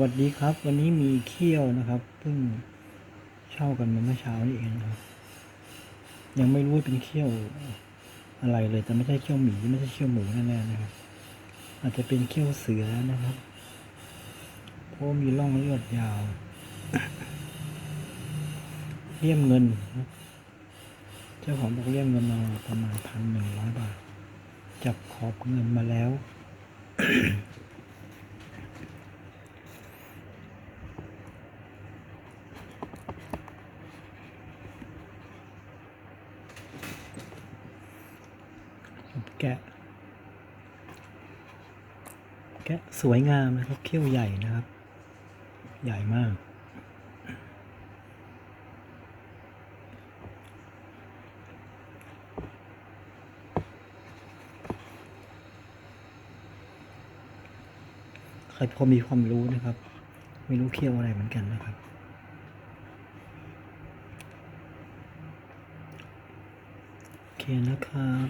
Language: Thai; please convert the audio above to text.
วัสดีครับ วันนี้มีเขี้ยวนะครับเพิ่งเช่ากันมาเมื่อเช้านี่เองนะครับ ยังไม่รู้ว่าเป็นเขี้ยวอะไรเลยแต่ไม่ใช่เขี้ยวหมีไม่ใช่เขี้ยวหมูแน่ๆนะครับ อาจจะเป็นเขี้ยวเสือนะครับเพราะมีร่องเลือดยาวเลี่ยมเงินเจ้าของบอกเลี่ยมเงินมาประมาณพันหนึ่งร้อยบาท จับขอบเงินมาแล้ว แกะ แกะสวยงามนะครับ เขี้ยวใหญ่นะครับ ใหญ่มาก ใครพอมีความรู้นะครับ ไม่รู้เขี้ยวอะไรเหมือนกันนะครับโอเคนะครับ